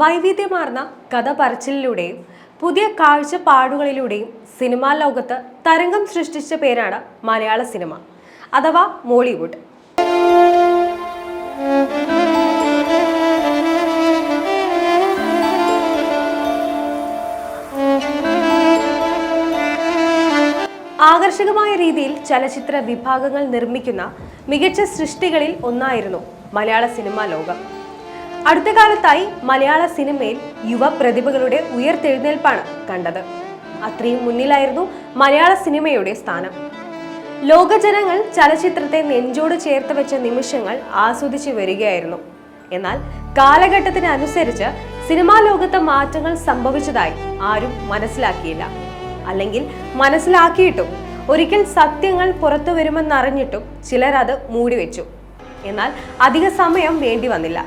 വൈവിധ്യമാർന്ന കഥ പറച്ചിലൂടെയും പുതിയ കാഴ്ചപ്പാടുകളിലൂടെയും സിനിമാ ലോകത്ത് തരംഗം സൃഷ്ടിച്ച പേരാണ് മലയാള സിനിമ അഥവാ മോളിവുഡ്. ആകർഷകമായ രീതിയിൽ ചലച്ചിത്ര വിഭാഗങ്ങൾ നിർമ്മിക്കുന്ന മികച്ച സൃഷ്ടികളിൽ ഒന്നായിരുന്നു മലയാള സിനിമാ ലോകം. അടുത്ത കാലത്തായി മലയാള സിനിമയിൽ യുവ പ്രതിഭകളുടെ ഉയർത്തെഴുന്നേൽപ്പാണ് കണ്ടത്. അത്രയും മുന്നിലായിരുന്നു മലയാള സിനിമയുടെ സ്ഥാനം. ലോകജനങ്ങൾ ചലച്ചിത്രത്തെ നെഞ്ചോട് ചേർത്ത് വെച്ച നിമിഷങ്ങൾ ആസ്വദിച്ചു വരികയായിരുന്നു. എന്നാൽ കാലഘട്ടത്തിനനുസരിച്ച് സിനിമാ ലോകത്തെ മാറ്റങ്ങൾ സംഭവിച്ചതായി ആരും മനസ്സിലാക്കിയില്ല. അല്ലെങ്കിൽ മനസ്സിലാക്കിയിട്ടും ഒരിക്കൽ സത്യങ്ങൾ പുറത്തു വരുമെന്നറിഞ്ഞിട്ടും ചിലർ അത് മൂടിവെച്ചു. എന്നാൽ അധിക സമയം വേണ്ടി വന്നില്ല.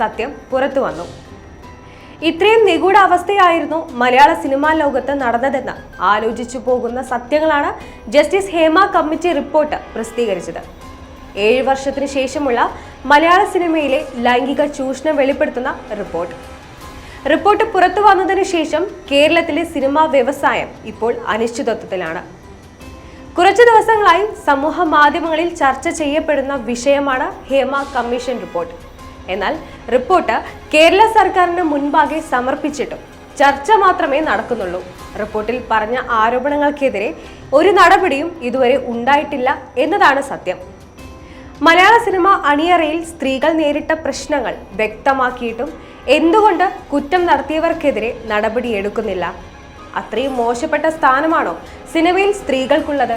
സത്യം പുറത്തു വന്നു. ഇത്രയും നിഗൂഢ അവസ്ഥയായിരുന്നു മലയാള സിനിമാ ലോകത്ത് നടന്നതെന്ന് ആലോചിച്ചു പോകുന്ന സത്യങ്ങളാണ് ജസ്റ്റിസ് ഹേമ കമ്മിറ്റി റിപ്പോർട്ട് പ്രസിദ്ധീകരിച്ചത്. ഏഴ് വർഷത്തിന് ശേഷമുള്ള മലയാള സിനിമയിലെ ലൈംഗിക ചൂഷണം വെളിപ്പെടുത്തുന്ന റിപ്പോർട്ട്. റിപ്പോർട്ട് പുറത്തു വന്നതിന് ശേഷം കേരളത്തിലെ സിനിമാ വ്യവസായം ഇപ്പോൾ അനിശ്ചിതത്വത്തിലാണ്. കുറച്ചു ദിവസങ്ങളായി സമൂഹ മാധ്യമങ്ങളിൽ ചർച്ച ചെയ്യപ്പെടുന്ന വിഷയമാണ് ഹേമ കമ്മീഷൻ റിപ്പോർട്ട്. എന്നാൽ റിപ്പോർട്ട് കേരള സർക്കാരിന് മുൻപാകെ സമർപ്പിച്ചിട്ടും ചർച്ച മാത്രമേ നടക്കുന്നുള്ളൂ. റിപ്പോർട്ടിൽ പറഞ്ഞ ആരോപണങ്ങൾക്കെതിരെ ഒരു നടപടിയും ഇതുവരെ ഉണ്ടായിട്ടില്ല എന്നതാണ് സത്യം. മലയാള സിനിമ അണിയറയിൽ സ്ത്രീകൾ നേരിട്ട പ്രശ്നങ്ങൾ വ്യക്തമാക്കിയിട്ടും എന്തുകൊണ്ട് കുറ്റം നടത്തിയവർക്കെതിരെ നടപടിയെടുക്കുന്നില്ല അത്രയും മോശപ്പെട്ട സ്ഥാനമാണോ സിനിമയിൽ സ്ത്രീകൾക്കുള്ളത്?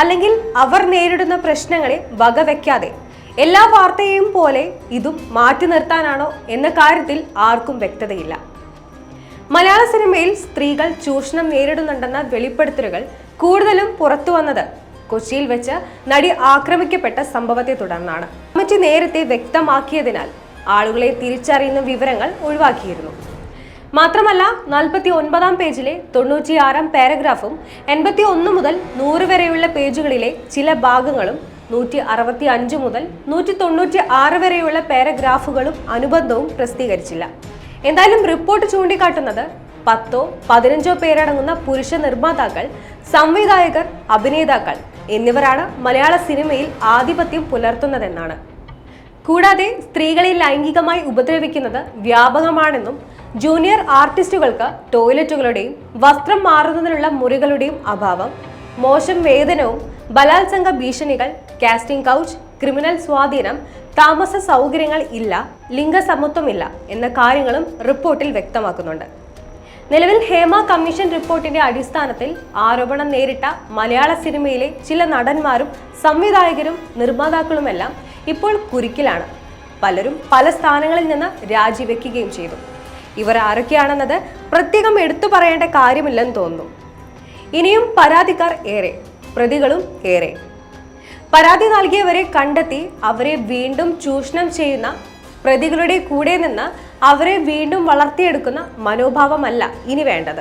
അല്ലെങ്കിൽ അവർ നേരിടുന്ന പ്രശ്നങ്ങളെ വകവെക്കാതെ എല്ലാ വാർത്തയെയും പോലെ ഇതും മാറ്റി നിർത്താനാണോ എന്ന കാര്യത്തിൽ ആർക്കും വ്യക്തതയില്ല. മലയാള സിനിമയിൽ സ്ത്രീകൾ ചൂഷണം നേരിടുന്നുണ്ടെന്ന വെളിപ്പെടുത്തലുകൾ കൂടുതലും പുറത്തു വന്നത് കൊച്ചിയിൽ വെച്ച് നടി ആക്രമിക്കപ്പെട്ട സംഭവത്തെ തുടർന്നാണ്. കമ്മിറ്റി നേരത്തെ വ്യക്തമാക്കിയതിനാൽ ആളുകളെ തിരിച്ചറിയുന്ന വിവരങ്ങൾ ഒഴിവാക്കിയിരുന്നു. മാത്രമല്ല നാൽപ്പത്തി ഒൻപതാം പേജിലെ തൊണ്ണൂറ്റിയാറാം പാരഗ്രാഫും എൺപത്തി ഒന്ന് മുതൽ നൂറ് വരെയുള്ള പേജുകളിലെ ചില ഭാഗങ്ങളും നൂറ്റി അറുപത്തി അഞ്ച് മുതൽ നൂറ്റി തൊണ്ണൂറ്റി ആറ് വരെയുള്ള പാരഗ്രാഫുകളും അനുബന്ധവും പ്രസിദ്ധീകരിച്ചില്ല. എന്തായാലും റിപ്പോർട്ട് ചൂണ്ടിക്കാട്ടുന്നത് പത്തോ പതിനഞ്ചോ പേരടങ്ങുന്ന പുരുഷ നിർമ്മാതാക്കൾ സംവിധായകർ അഭിനേതാക്കൾ എന്നിവരാണ് മലയാള സിനിമയിൽ ആധിപത്യം പുലർത്തുന്നതെന്നാണ്. കൂടാതെ സ്ത്രീകളെ ലൈംഗികമായി ഉപദ്രവിക്കുന്നത് വ്യാപകമാണെന്നും ജൂനിയർ ആർട്ടിസ്റ്റുകൾക്ക് ടോയ്ലറ്റുകളുടെയും വസ്ത്രം മാറുന്നതിനുള്ള മുറികളുടെയും അഭാവം മോശം വേതനവും ബലാത്സംഗ ഭീഷണികൾ കാസ്റ്റിംഗ് കൗച്ച് ക്രിമിനൽ സ്വാധീനം താമസ സൗകര്യങ്ങൾ ഇല്ല ലിംഗസമത്വമില്ല എന്ന കാര്യങ്ങളും റിപ്പോർട്ടിൽ വ്യക്തമാക്കുന്നുണ്ട്. നിലവിൽ ഹേമ കമ്മീഷൻ റിപ്പോർട്ടിന്റെ അടിസ്ഥാനത്തിൽ ആരോപണം നേരിട്ട മലയാള സിനിമയിലെ ചില നടന്മാരും സംവിധായകരും നിർമ്മാതാക്കളുമെല്ലാം ഇപ്പോൾ കുരുക്കിലാണ്. പലരും പല സ്ഥാനങ്ങളിൽ നിന്ന് രാജിവെക്കുകയും ചെയ്തു. ഇവർ ആരൊക്കെയാണെന്നത് പ്രത്യേകം എടുത്തു പറയേണ്ട കാര്യമില്ലെന്ന് തോന്നുന്നു. ഇനിയും പരാതിക്കാർ ഏറെ പ്രതികളും ഏറെ. പരാതി നൽകിയവരെ കണ്ടെത്തി അവരെ വീണ്ടും ചൂഷണം ചെയ്യുന്ന പ്രതികളുടെ കൂടെ നിന്ന് അവരെ വീണ്ടും വളർത്തിയെടുക്കുന്ന മനോഭാവമല്ല ഇനി വേണ്ടത്.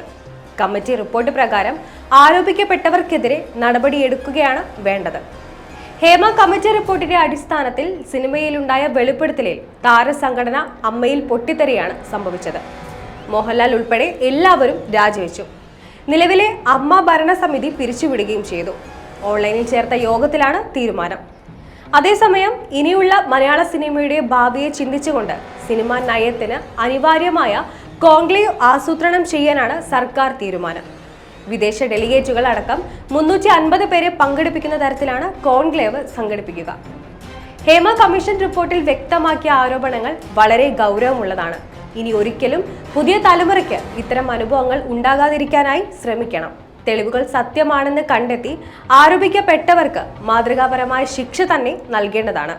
കമ്മിറ്റി റിപ്പോർട്ട് പ്രകാരം ആരോപിക്കപ്പെട്ടവർക്കെതിരെ നടപടിയെടുക്കുകയാണ് വേണ്ടത്. ഹേമ കമ്മിറ്റി റിപ്പോർട്ടിന്റെ അടിസ്ഥാനത്തിൽ സിനിമയിലുണ്ടായ വെളിപ്പെടുത്തലിൽ താരസംഘടന അമ്മയിൽ പൊട്ടിത്തെറിയാണ് സംഭവിച്ചത്. മോഹൻലാൽ ഉൾപ്പെടെ എല്ലാവരും രാജിവെച്ചു. നിലവിലെ അമ്മ ഭരണസമിതി പിരിച്ചുവിടുകയും ചെയ്തു. ഓൺലൈനിൽ ചേർത്ത യോഗത്തിലാണ് തീരുമാനം. അതേസമയം ഇനിയുള്ള മലയാള സിനിമയുടെ ഭാവിയെ ചിന്തിച്ചുകൊണ്ട് സിനിമാ നയത്തിന് അനിവാര്യമായ കോൺക്ലേവ് ആസൂത്രണം ചെയ്യാനാണ് സർക്കാർ തീരുമാനം. വിദേശ ഡെലിഗേറ്റുകൾ അടക്കം മുന്നൂറ്റി അൻപത് പേരെ പങ്കെടുപ്പിക്കുന്ന തരത്തിലാണ് കോൺക്ലേവ് സംഘടിപ്പിക്കുക. ഹേമ കമ്മീഷൻ റിപ്പോർട്ടിൽ വ്യക്തമാക്കിയ ആരോപണങ്ങൾ വളരെ ഗൗരവമുള്ളതാണ്. ഇനി ഒരിക്കലും പുതിയ തലമുറയ്ക്ക് ഇത്തരം അനുഭവങ്ങൾ ഉണ്ടാകാതിരിക്കാനായി ശ്രമിക്കണം. തെളിവുകൾ സത്യമാണെന്ന് കണ്ടെത്തി ആരോപിക്കപ്പെട്ടവർക്ക് മാതൃകാപരമായ ശിക്ഷ തന്നെ നൽകേണ്ടതാണ്